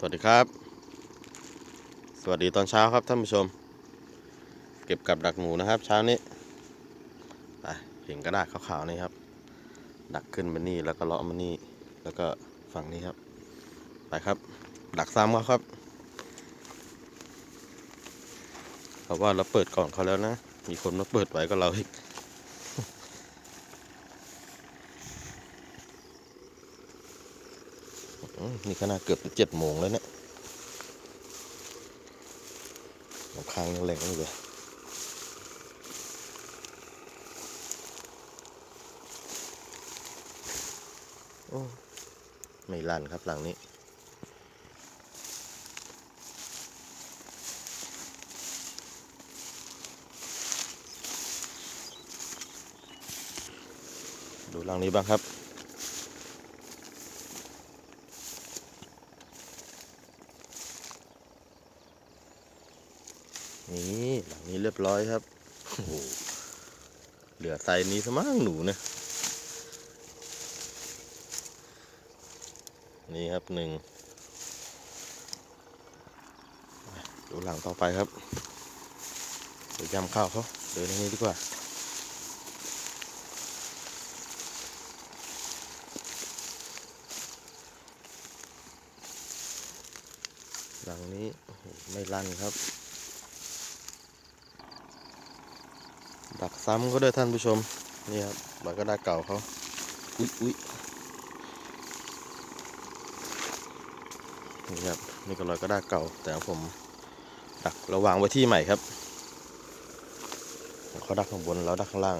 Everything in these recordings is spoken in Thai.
สวัสดีครับ สวัสดีตอนเช้าครับท่านผู้ชม เก็บกับดักหมูนะครับเช้านี้ไปเห็นกระดาษขาวๆนี่ครับ ดักขึ้นมานี่แล้วก็เลาะมานี่แล้วก็ฝั่งนี้ครับ ไปครับ ดักซ้ำเขาครับเพราะว่าเราเปิดก่อนเขาแล้วนะ มีคนมาเปิดไว้ก็เราอีก อืม นี่ขนาดเกือบเจ็ดโมงแล้วเนี่ยน้ำค้างยังแรงอยู่เลยโอ้ไม่ลั่นครับหลังนี้ดูหลังนี้บ้างครับ นี่หลังนี้ เรียบร้อยครับโอ้โหเหลือไซส์นี้ซะมั้งหนูนะนี่ครับหนึ่งดูหลังต่อไปครับเดี๋ยวยำข้าวเขาเดินอย่างนี้ดีกว่าหลังนี้ไม่ลั่นครับ ดักซ้ำก็ด้วยท่านผู้ชม นี่ครับใบกระดาเก่าเขาอุ๊ยอุ๊ยนี่ครับนี่ก็รอยกระดาเก่า แต่ผมดักระวางไว้ที่ใหม่ครับเขาดักข้างบนแล้วดักข้างล่าง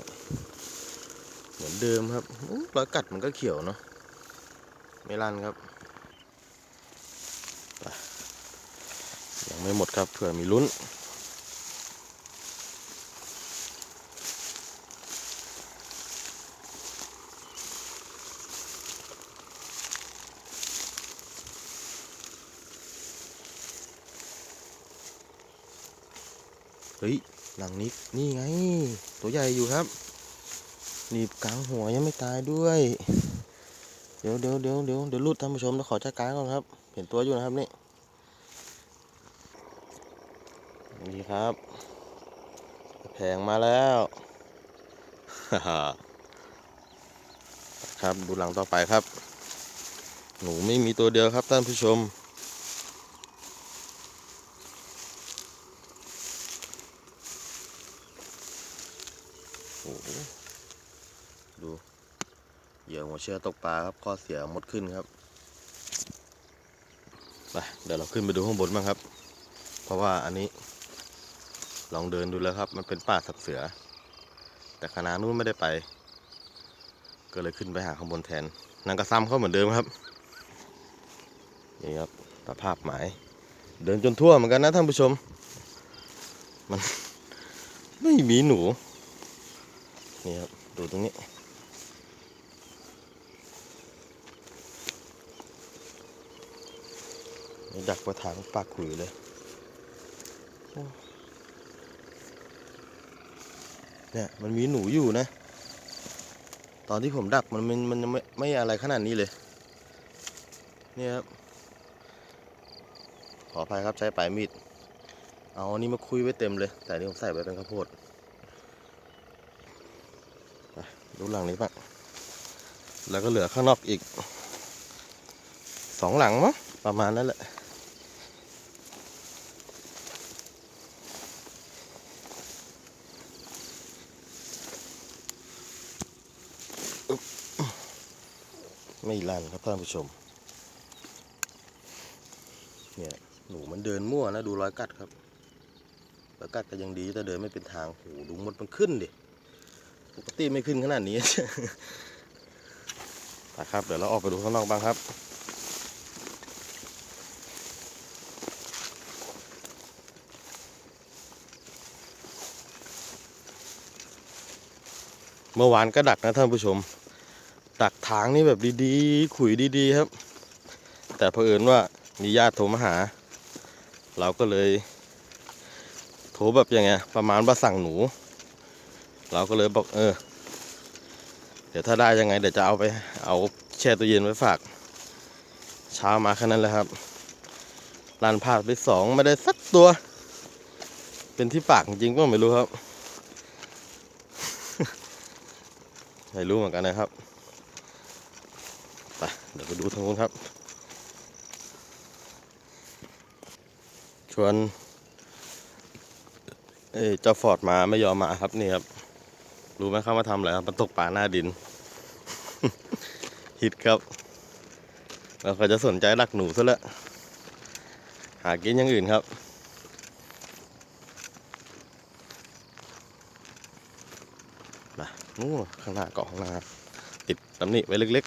เหมือนเดิมครับรอยกัดมันก็เขียวเนาะไม่ลั่นครับยังไม่หมดครับเผื่อมีลุ้น เฮ้ยหลังนี้นี่ไง ตัวใหญ่อยู่ครับหนีบกลางหัวยังไม่ตายด้วย เดี๋ยวเดี๋ยวเดี๋ยวเดี๋ยวเดี๋ยวรุดท่านผู้ชมต้องขอจัดการก่อนครับ เห็นตัวอยู่นะครับนี่นี่ครับแผงมาแล้วครับดูหลังต่อไปครับ หนูไม่มีตัวเดียวครับท่านผู้ชม โอ้โห ดูเหยื่อหัวเชื้อตกปลาครับข้อเสียหมดขึ้นครับไปเดี๋ยวเราขึ้นไปดูข้างบนบ้างครับ เพราะว่าอันนี้ ลองเดินดูแล้วครับ มันเป็นป่าสับเสือ แต่คณะนู้นไม่ได้ไป ก็เลยขึ้นไปหาข้างบนแทนนางกระซ้ำเขาเหมือนเดิมครับนี่ครับสภาพหมาย เดินจนทั่วเหมือนกันนะท่านผู้ชม มันไม่มีหนู นี่ครับ ดูตรงนี้ ดักไว้ทางปากขุยเลยเนี่ยมันมีหนูอยู่นะ ตอนที่ผมดักมันมันมันยังไม่ไม่อะไรขนาดนี้เลย เนี่ยครับ ขออภัยครับใช้ปลายมีด เอาอันนี้มาคุยไว้เต็มเลย แต่นี่ผมใส่ไว้เป็นข้าวโพดดูหลังนี้ปะแล้วก็เหลือข้างนอกอีกสองหลังมั้งประมาณนั้นแหละ ไม่ลั่นครับท่านผู้ชม เนี่ยหนูมันเดินมั่วนะดูรอยกัดครับรอยกัดก็ยังดีแต่เดินไม่เป็นทางโหดูมดมันขึ้นดิปกติไม่ขึ้นขนาดนี้นะครับ เดี๋ยวเราออกไปดูข้างนอกบ้างครับ เมื่อวานก็ดักนะท่านผู้ชม ดักทางนี่แบบดีๆ ขุยดีๆครับ แต่เผอิญว่ามีญาติโทรมาหา เราก็เลยโทรแบบยังไงประมาณว่าสั่งหนู เราก็เลยบอกเออ เดี๋ยวถ้าได้ยังไง เดี๋ยวจะเอาไปเอาแช่ตู้เย็นไว้ฝาก เช้ามาแค่นั้นแหละครับลานพลาดไปสองไม่ได้สักตัว เป็นที่ปากจริงก็ไม่รู้ครับ ไม่รู้เหมือนกันนะครับไปเดี๋ยวไปดูทางนู้นครับ ชวนเอ้ยเจ้าฟอร์ดมาไม่ยอมมาครับนี่ครับ รู้ไหมเขามาทำอะไรครับมาตกปลาหน้าดิน ฮิตครับแล้วเขาจะสนใจรักหนูซะแล้วหากินอย่างอื่นครับ นู่นข้างหน้าเกาะข้างหน้า ติดตำหนิไว้เล็ก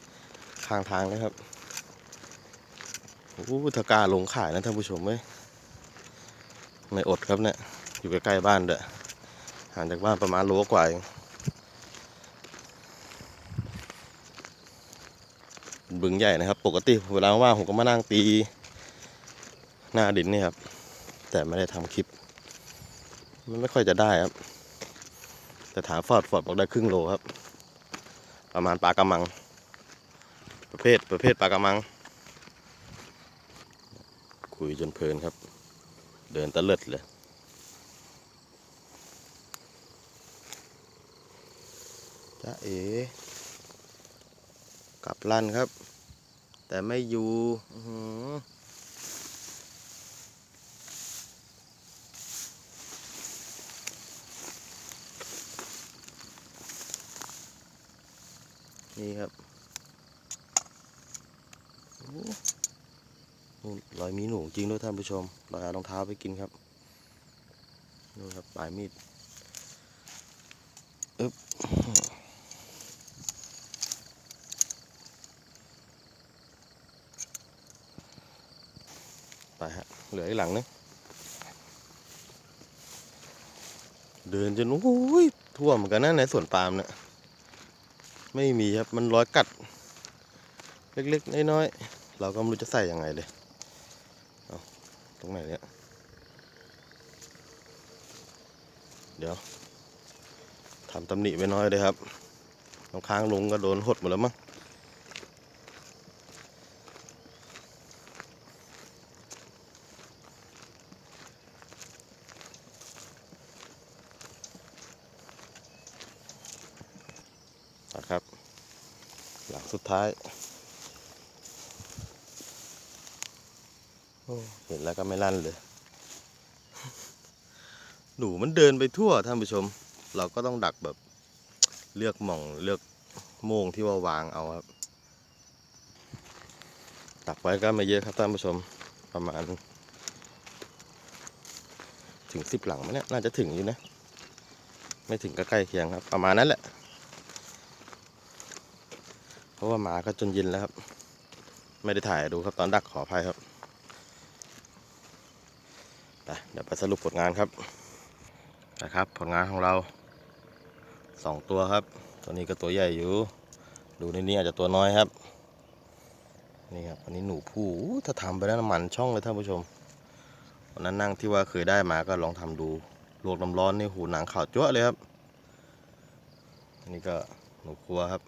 ๆข้างทางเลยครับโอ้ถ้ากาลงขายนะท่านผู้ชมเว้ยไม่อดครับเนี่ยอยู่ใกล้ๆบ้านเด้อห่างจากบ้านประมาณโลกว่าเองบึงใหญ่นะครับ ปกติเวลาว่างผมก็มานั่งตีหน้าดินนี่ครับ แต่ไม่ได้ทำคลิป มันไม่ค่อยจะได้ครับ แต่ถาฟอดฟอดบอกได้ครึ่งโลครับ ประมาณปลากระมัง ประเภทประเภทปลากระมัง คุยจนเพลินครับ เดินตะเลิดเลยจ้าเอ๋กลับลั่นครับ แต่ไม่อยู่อื้อหือ นี่ครับโอ้นู่นรอยมีหนูจริงด้วยท่านผู้ชมรอยเอารองเท้าไปกินครับนู่นครับปลายมีดอึ๊บไปฮะเหลืออีกหลังนึงเดินจนโอ้ยทั่วเหมือนกันนะในสวนปาล์มเนี่ย ไม่มีครับ มันร้อยกัด เล็กๆ น้อยๆ เราก็ไม่รู้จะใส่ยังไงเลย เอาตรงไหนเนี่ย เดี๋ยวทำตำหนิไว้น้อยเลยครับบางค้างลงก็โดนหดหมดแล้วมั้ง นะครับ หลังสุดท้ายโอ้เห็นแล้วก็ไม่ลั่นเลย หนูมันเดินไปทั่วท่านผู้ชม เราก็ต้องดักแบบเลือกหม่องเลือกโมงที่ว่าวางเอาครับดักไว้ก็ไม่เยอะครับท่านผู้ชมประมาณ ถึงสิบหลังไหมเนี่ยน่าจะถึงอยู่นะ ไม่ถึงก็ใกล้เคียงครับ ประมาณนั้นแหละ เพราะว่าหมาก็จนเย็นแล้วครับ ไม่ได้ถ่ายดูครับตอนดักขออภัยครับไปเดี๋ยวไปสรุปผลงานครับนะครับ ผลงานของเราสองตัวครับ ตัวนี้ก็ตัวใหญ่อยู่ ดูในนี้อาจจะตัวน้อยครับนี่ครับอันนี้หนูผู้ถ้าทำไปแล้วน้ำมันช่องเลยท่านผู้ชมวันนั้นนั่งที่ว่าเคยได้มาก็ลองทำดูลวกน้ำร้อนนี่หูหนังขาวจั๊วเลยครับอันนี้ก็หนูครัวครับ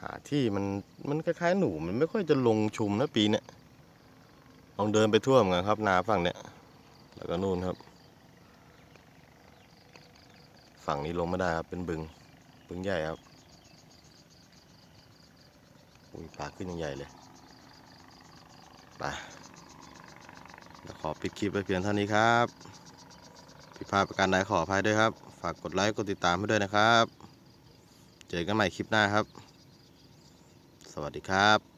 หา ที่มันมันคล้ายๆหนูมันไม่ค่อยจะลงชุมนะปีเนี้ยลองเดินไปทั่วเหมือนกันครับนาฝั่งเนี้ยแล้วก็นู่นครับ ฝั่งนี้ลงไม่ได้ครับเป็นบึง บึงใหญ่ครับอุ้ยปลาขึ้นยังใหญ่เลยไปแล้วขอปิดคลิปไปเพียงเท่านี้ครับผิดพลาดประการใดขออภัยด้วยครับ ฝากกดไลค์กดติดตามให้ด้วยนะครับ เจอกันใหม่คลิปหน้าครับ สวัสดีครับ